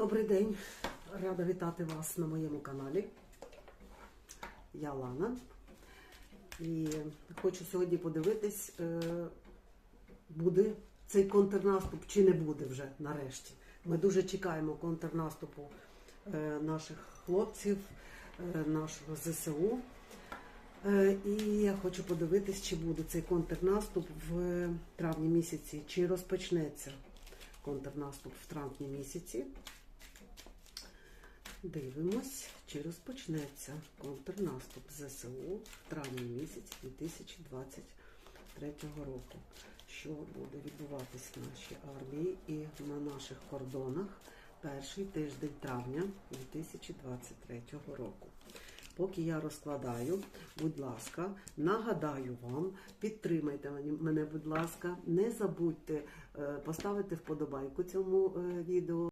Добрий день, рада вітати вас на моєму каналі. Я Лана. І хочу сьогодні подивитись, е, буде цей контрнаступ чи не буде вже нарешті. Ми дуже чекаємо контрнаступу е, наших хлопців, е, нашого ЗСУ. І я хочу подивитись, чи буде цей контрнаступ в травні місяці, чи розпочнеться контрнаступ в травні місяці. Дивимось, чи розпочнеться контрнаступ ЗСУ в травні місяці 2023 року. Що буде відбуватись в нашій армії і на наших кордонах перший тиждень травня 2023 року. Поки я розкладаю, будь ласка, нагадаю вам, підтримайте мене, будь ласка, не забудьте е, поставити вподобайку цьому е, відео.